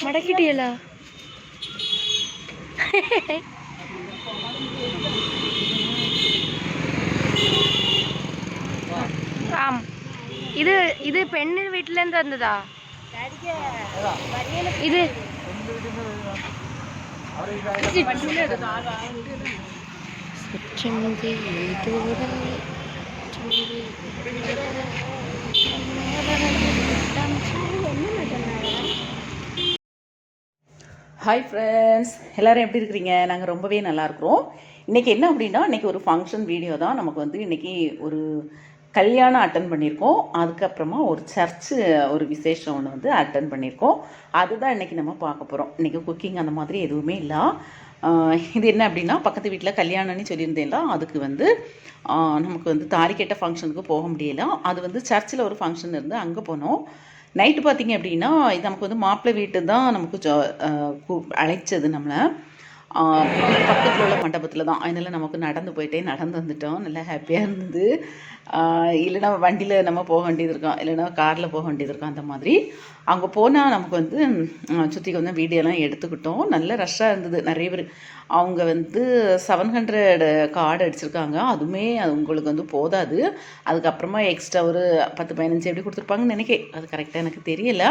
மடக்கிட்டியலா? ஆம். இது இது பெண்ணு வீட்டிலேருந்து வந்ததா? இது சிற்றந்தி ஹாய் ஃப்ரெண்ட்ஸ் எல்லோரும் எப்படி இருக்கிறீங்க? நாங்கள் ரொம்பவே நல்லா இருக்கிறோம். இன்றைக்கி என்ன அப்படின்னா இன்றைக்கி ஒரு ஃபங்க்ஷன் வீடியோ தான் நமக்கு வந்து இன்றைக்கி ஒரு கல்யாணம் அட்டன் பண்ணியிருக்கோம். அதுக்கப்புறமா ஒரு சர்ச்சு ஒரு விசேஷம் ஒன்று வந்து அட்டன் பண்ணியிருக்கோம். அதுதான் இன்றைக்கி நம்ம பார்க்க போகிறோம் இன்றைக்கி குக்கிங் அந்த மாதிரி எதுவுமே இல்லை. இது என்ன அப்படின்னா பக்கத்து வீட்டில் கல்யாணம்னு சொல்லியிருந்தேன்ல அதுக்கு வந்து நமக்கு வந்து தாலி கேட்ட ஃபங்க்ஷனுக்கு போக முடியல. அது வந்து சர்ச்சில் ஒரு ஃபங்க்ஷன் இருந்து அங்கே போனோம். நைட்டு பார்த்தீங்க அப்படின்னா இது நமக்கு வந்து மாப்பிள்ளை வீட்டு தான் நமக்கு ஜா கூ- அழைச்சது நம்மளை. பக்கத்தில் உள்ள மண்டபத்தில் தான். அதனால் நமக்கு நடந்து போயிட்டே நடந்து வந்துட்டோம். நல்லா ஹாப்பியாக இருந்தது. இல்லைனா இல்லைன்னா வண்டியில் நம்ம போக வேண்டியது இருக்கோம். இல்லைன்னா காரில் போக வேண்டியது இருக்கோம். அந்த மாதிரி. அங்கே போனால் நமக்கு வந்து சுற்றி கொஞ்சம் வீடியோலாம் எடுத்துக்கிட்டோம். நல்ல ரஷ்ஷாக இருந்தது. நிறைய பேர். அவங்க வந்து செவன் ஹண்ட்ரட் கார்டு அடிச்சிருக்காங்க. அதுவுமே அது உங்களுக்கு வந்து போதாது. அதுக்கப்புறமா எக்ஸ்ட்ரா ஒரு பத்து பதினஞ்சு எப்படி கொடுத்துருப்பாங்கன்னு நினைக்க. அது கரெக்டாக எனக்கு தெரியல.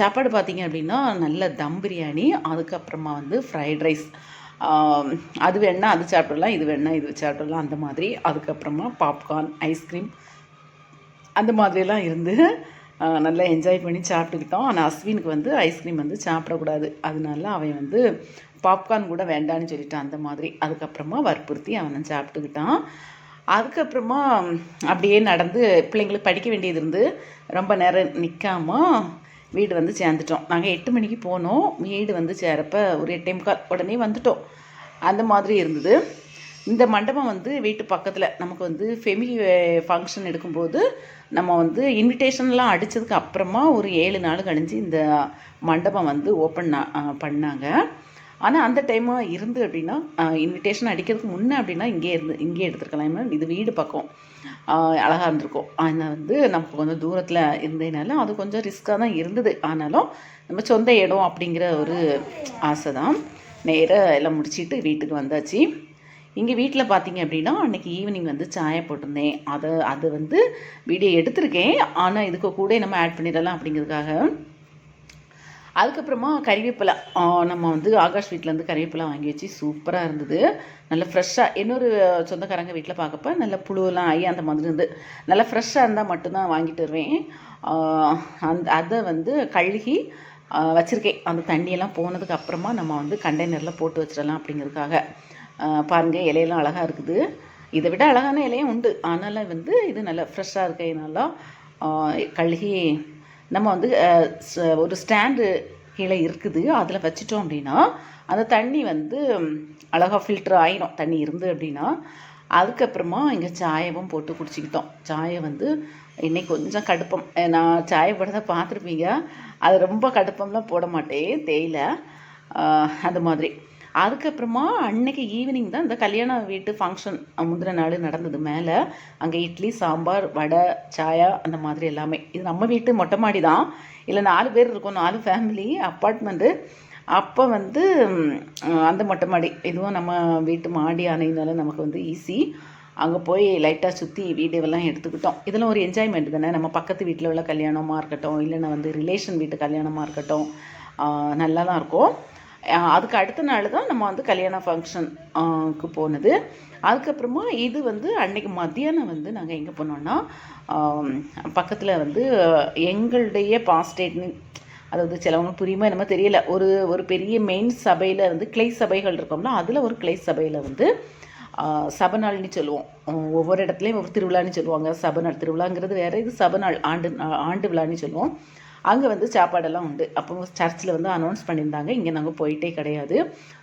சாப்பாடு பார்த்தீங்க அப்படின்னா நல்ல தம் பிரியாணி. அதுக்கப்புறமா வந்து ஃப்ரைட் ரைஸ் அது வேணா அது சாப்பிடலாம் இது வேணா இது சாப்பிடலாம் அந்த மாதிரி. அதுக்கப்புறமா பாப்கார்ன் ஐஸ்கிரீம் அந்த மாதிரிலாம் இருந்து நல்லா என்ஜாய் பண்ணி சாப்பிட்டுக்கிட்டோம். ஆனால் அஸ்வினுக்கு வந்து ஐஸ்கிரீம் வந்து சாப்பிடக்கூடாது. அதனால அவன் வந்து பாப்கார்ன் கூட வேண்டான்னு சொல்லிட்டான் அந்த மாதிரி. அதுக்கப்புறமா வற்புறுத்தி அவனை சாப்பிட்டுக்கிட்டான். அதுக்கப்புறமா அப்படியே நடந்து பிள்ளைங்களுக்கு படிக்க வேண்டியது இருந்து ரொம்ப நேரம் நிற்காம வீடு வந்து சேர்ந்துட்டோம். நாங்கள் எட்டு மணிக்கு போனோம். வீடு வந்து சேரப்ப ஒரு எட்டே முக்கால் உடனே வந்துட்டோம். அந்த மாதிரி இருந்தது. இந்த மண்டபம் வந்து வீட்டு பக்கத்தில் நமக்கு வந்து ஃபெமி ஃபங்க்ஷன் எடுக்கும்போது நம்ம வந்து இன்விடேஷன்லாம் அடித்ததுக்கு அப்புறமா ஒரு ஏழு நாள் கழிஞ்சு இந்த மண்டபம் வந்து ஓப்பன் பண்ணாங்க. ஆனால் அந்த டைமாக இருந்து அப்படின்னா இன்விடேஷன் அடிக்கிறதுக்கு முன்னே அப்படின்னா இங்கே இருந்து இங்கே எடுத்துருக்கலாம். இது வீடு பக்கம். அழகாக இருந்திருக்கும். ஆனால் வந்து நமக்கு கொஞ்சம் தூரத்தில் இருந்ததுனால அது கொஞ்சம் ரிஸ்க்காக தான் இருந்தது. ஆனாலும் நம்ம சொந்த இடம் அப்படிங்கிற ஒரு ஆசை தான் நேராக எல்லாம் முடிச்சுட்டு வீட்டுக்கு வந்தாச்சு. இங்கே வீட்டில் பார்த்தீங்க அப்படின்னா அன்றைக்கி ஈவினிங் வந்து சாயை போட்டிருந்தேன். அதை அது வந்து வீடியோ எடுத்திருக்கேன். ஆனால் இதுக்கு கூட நம்ம ஆட் பண்ணிடலாம் அப்படிங்கிறதுக்காக அதுக்கப்புறமா கறிவேப்பிலை. நம்ம வந்து ஆகாஷ் வீட்டிலேருந்து கறிவேப்பிலை வாங்கி வச்சு சூப்பராக இருந்தது. நல்ல ஃப்ரெஷ்ஷாக இன்னொரு சொந்தக்காரங்க வீட்டில் பார்க்கப்ப நல்ல புழுவெல்லாம் ஆகி அந்த மாதிரி இருந்து. நல்லா ஃப்ரெஷ்ஷாக இருந்தால் மட்டும்தான் வாங்கிட்டு வருவேன். அந்த அதை வந்து கழுகி வச்சுருக்கேன் வச்சிருக்கேன். அந்த தண்ணியெல்லாம் போனதுக்கு அப்புறமா நம்ம வந்து கண்டெய்னரில் போட்டு வச்சிடலாம் அப்படிங்கிறதுக்காக. பாருங்கள் இலையெல்லாம் அழகாக இருக்குது. இதை விட அழகான இலையும் உண்டு. ஆனாலும் வந்து இது நல்லா ஃப்ரெஷ்ஷாக இருக்கிறதுனால கழுகி நம்ம வந்து ஒரு ஸ்டாண்டு கீழே இருக்குது. அதில் வச்சிட்டோம் அப்படின்னா அந்த தண்ணி வந்து அழகாக ஃபில்டர் ஆயிடும் தண்ணி இருந்து அப்படின்னா அதுக்கப்புறமா இங்கே சாயவும் போட்டு குடிச்சிக்கிட்டோம். சாயை வந்து இன்னைக்கு கொஞ்சம் கடுப்பம். நான் சாயை போடுறத பார்த்துருப்பீங்க. அது ரொம்ப கடுப்பம்லாம் போட மாட்டேன் தேயிலை. அது மாதிரி. அதுக்கப்புறமா அன்னைக்கு ஈவினிங் தான் இந்த கல்யாண வீட்டு ஃபங்க்ஷன் முந்தின நாள் நடந்தது. மேலே அங்கே இட்லி சாம்பார் வடை சாயா அந்த மாதிரி எல்லாமே. இது நம்ம வீட்டு மொட்டை மாடி தான். இல்லை நாலு பேர் இருக்கோம் நாலு ஃபேமிலி அப்பார்ட்மெண்ட்டு அப்போ வந்து அந்த மொட்டை மாடி. இதுவும் நம்ம வீட்டு மாடி அணையினால நமக்கு வந்து ஈஸி அங்கே போய் லைட்டாக சுற்றி வீடியோவெல்லாம் எடுத்துக்கிட்டோம். இதெல்லாம் ஒரு என்ஜாய்மெண்ட் தானே. நம்ம பக்கத்து வீட்டில் உள்ள கல்யாணமாக இருக்கட்டும் இல்லைன்னா வந்து ரிலேஷன் வீட்டு கல்யாணமாக இருக்கட்டும் நல்லா தான் இருக்கும். அதுக்கு அடுத்த நாள் தான் நம்ம வந்து கல்யாண ஃபங்க்ஷனுக்கு போனது. அதுக்கப்புறமா இது வந்து அன்னைக்கு மத்தியானம் வந்து நாங்கள் எங்கே போனோன்னா பக்கத்தில் வந்து எங்களுடைய பாஸ்டேட்னு அதாவது சிலவங்க புரியுமா என்னமோ தெரியல. ஒரு ஒரு பெரிய மெயின் சபையில் வந்து கிளை சபைகள் இருக்கோம்னா அதில் ஒரு கிளை சபையில் வந்து சபநாள்னு சொல்லுவோம். ஒவ்வொரு இடத்துலையும் ஒவ்வொரு திருவிழான்னு சொல்லுவாங்க. சபநாள் திருவிழாங்கிறது வேறு இது சபநாள் ஆண்டு ஆண்டு விழான்னு சொல்லுவோம். அங்கே வந்து சாப்பாடெல்லாம் உண்டு. அப்போ சர்ச்சில் வந்து அனௌன்ஸ் பண்ணியிருந்தாங்க. இங்கே நாங்கள் போயிட்டே கிடையாது.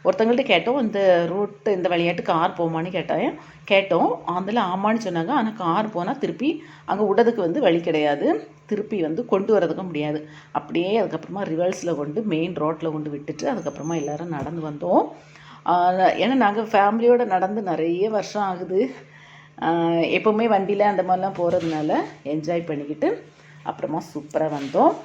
ஒருத்தங்கள்ட்ட கேட்டோம் இந்த ரூட்டு இந்த வழியாட்டு கார் போமான்னு கேட்டேன். கேட்டோம். அதில் ஆமான்னு சொன்னாங்க. ஆனால் கார் போனால் திருப்பி அங்கே விடதுக்கு வந்து வழி கிடையாது. திருப்பி வந்து கொண்டு வரதுக்கும் முடியாது. அப்படியே அதுக்கப்புறமா ரிவர்ஸில் கொண்டு மெயின் ரோட்டில் கொண்டு விட்டுட்டு அதுக்கப்புறமா எல்லோரும் நடந்து வந்தோம். ஏன்னா நாங்கள் ஃபேமிலியோடு நடந்து நிறைய வருஷம் ஆகுது. எப்போவுமே வண்டியில் அந்த மாதிரிலாம் போகிறதுனால என்ஜாய் பண்ணிக்கிட்டு அப்புறமா சூப்பராக வந்தோம்.